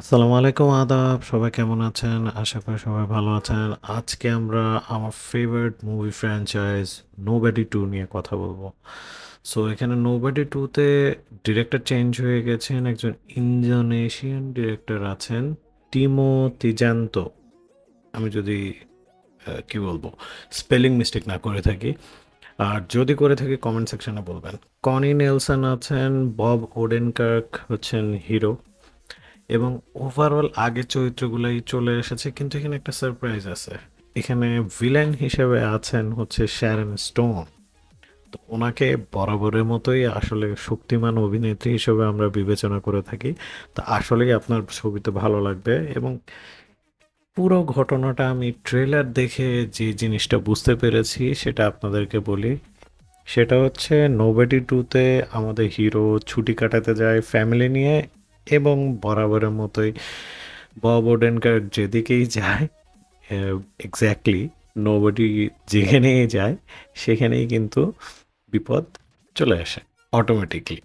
আসসালামু আলাইকুম, আদাব। সবাই কেমন আছেন? আশা করি সবাই ভালো আছেন। আজকে আমরা আমার favourite movie franchise Nobody two নিয়ে কথা বলব। সো এখানে নোবেডি টুতে ডিরেক্টর চেঞ্জ হয়ে গেছেন একজন ইন্দোনেশিয়ান ডিরেক্টর আছেন টিমো তিজান্ত আমি যদি কি বলব স্পেলিং মিস্টেক না করে থাকি, আর যদি করে থাকি কমেন্ট সেকশনে বলবেন। কনি নেলসন আছেন বব ওডেনকার্ক হচ্ছেন হিরো এবং ওভারঅল আগের চরিত্রগুলাই চলে এসেছে, কিন্তু এখানে একটা সারপ্রাইজ আছে। এখানে ভিলেন হিসেবে আছেন হচ্ছে শ্যারন স্টোন তো ওনাকে বরাবরের মতোই আসলে শক্তিমান অভিনেত্রী হিসেবে আমরা বিবেচনা করে থাকি। তো আসলেই আপনার ছবিতে ভালো লাগবে এবং পুরো ঘটনাটা আমি ট্রেলার দেখে যে জিনিসটা বুঝতে পেরেছি সেটা আপনাদেরকে বলি। সেটা হচ্ছে নোবেডি টুতে আমাদের হিরো ছুটি কাটাতে যায় ফ্যামিলি নিয়ে এবং বরাবরের মতোই বব ওডেনকার যেদিকেই যায় এক্স্যাক্টলি নোবডি যেখানেই যায়, সেখানেই কিন্তু বিপদ চলে আসে অটোমেটিকলি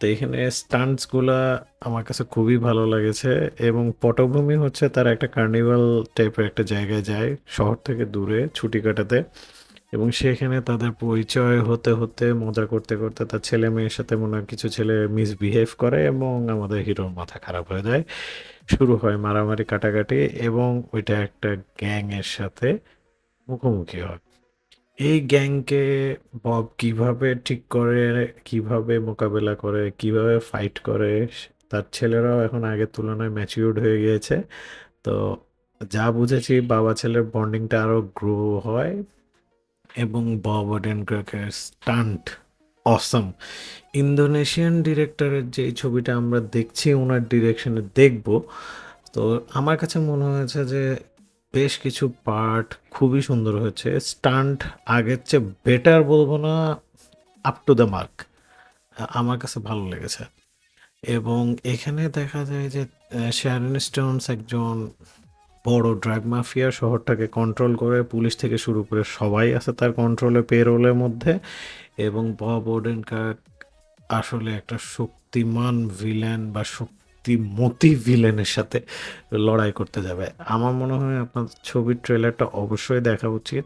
তো এখানে স্টান্টসগুলা আমার কাছে খুবই ভালো লেগেছে এবং পটভূমি হচ্ছে তার একটা কার্নিভাল টাইপের একটা জায়গায় যায়, শহর থেকে দূরে ছুটি কাটাতে। এবং সেখানে তাদের পরিচয় হতে হতে, মজা করতে করতে তার ছেলে মেয়ের সাথে মনে হয় কিছু ছেলে মিসবিহেভ করে এবং আমাদের হিরোর মাথা খারাপ হয়ে যায়। শুরু হয় মারামারি, কাটাকাটি এবং ওইটা একটা গ্যাংয়ের সাথে মুখোমুখি হয়। এই গ্যাংকে বব কীভাবে ঠিক করে, কীভাবে মোকাবেলা করে, কীভাবে ফাইট করে, তার ছেলেরাও এখন আগের তুলনায় ম্যাচিউরড হয়ে গিয়েছে। তো যা বুঝেছি বাবা ছেলের বন্ডিংটা আরও গ্রো হয়। এবং বব ওডেনকার্কের স্টান্ট অসম ইন্দোনেশিয়ান ডিরেক্টরের যে ছবিটা আমরা দেখছি ওনার ডিরেকশনে দেখব। তো আমার কাছে মনে হয়েছে যে বেশ কিছু পার্ট খুবই সুন্দর হয়েছে। স্টান্ট আগের চেয়ে বেটার বলব না আপ টু দ্য মার্ক আমার কাছে ভালো লেগেছে। এবং এখানে দেখা যায় যে শ্যারন স্টোনস একজন বড় ড্রাগ মাফিয়া শহরটাকে কন্ট্রোল করে পুলিশ থেকে শুরু করে সবাই আছে তার কন্ট্রোলে পেরোলের মধ্যে এবং বব ওডেনকার আসলে একটা শক্তিমান ভিলেন বা শক্তিমতি ভিলেনের সাথে লড়াই করতে যাবে। আমার মনে হয় আপনার ছবির ট্রেলারটা অবশ্যই দেখা উচিত।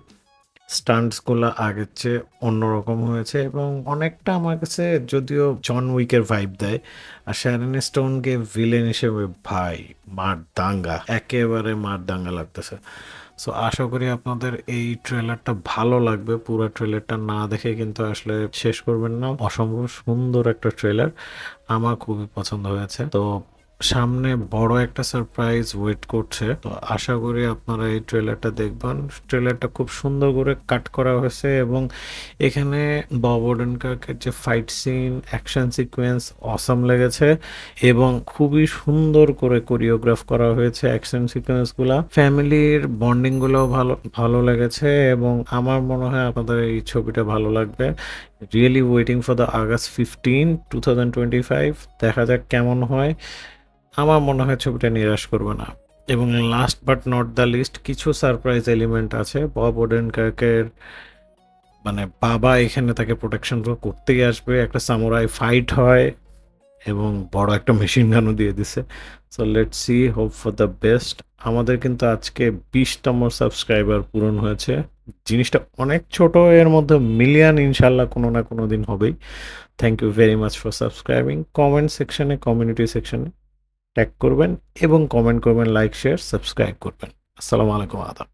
স্টান্টসগুলো আগের চেয়ে অন্যরকম হয়েছে এবং অনেকটা আমার কাছে যদিও জন উইকের ভাইব দেয়, আর শ্যারন স্টোনকে ভিলেন হিসেবে ভাই মার দাঙ্গা একেবারে মার দাঙ্গা লাগতেছে। সো আশা করি আপনাদের এই ট্রেলারটা ভালো লাগবে। পুরো ট্রেলারটা না দেখে কিন্তু আসলে শেষ করবেন না। অসম্ভব সুন্দর একটা ট্রেলার আমার খুবই পছন্দ হয়েছে। তো সামনে বড় একটা সারপ্রাইজ ওয়েট করছে। তো আশা করি আপনারা এই ট্রেলারটা দেখবেন। ট্রেলারটা খুব সুন্দর করে কাট করা হয়েছে এবং এখানে বব ওডেনকার্কের যে fight scene action sequence awesome লেগেছে এবং খুবই সুন্দর করে কোরিওগ্রাফ করা হয়েছে অ্যাকশন সিকোয়েন্সগুলো ফ্যামিলির বন্ডিংগুলোও ভালো ভালো লেগেছে এবং আমার মনে হয় আপনাদের এই ছবিটা ভালো লাগবে। Really waiting for the August fifteen two thousand twenty five দেখা যাক কেমন হয়। আমার মনে হয় ছবিটা নিরাশ করবে না। এবং last but not the least কিছু সারপ্রাইজ এলিমেন্ট আছে। বব ওডেনকার্কের মানে বাবা এখানে তাকে প্রোটেকশন করতেই আসবে। একটা সামুরাই ফাইট হয় এবং বড় একটা মেশিন গানও দিয়ে দিছে। So let see hope for the best আমাদের কিন্তু আজকে বিশতম সাবস্ক্রাইবার পূরণ হয়েছে। জিনিসটা অনেক ছোট, এর মধ্যে মিলিয়ন ইনশাল্লাহ কোনো না কোনো দিন হবেই। Thank you very much for subscribing comment সেকশনে কমিউনিটি সেকশনে ট্যাগ করবেন এবং কমেন্ট করবেন লাইক শেয়ার সাবস্ক্রাইব করবেন। আসসালামু আলাইকুম আদাব।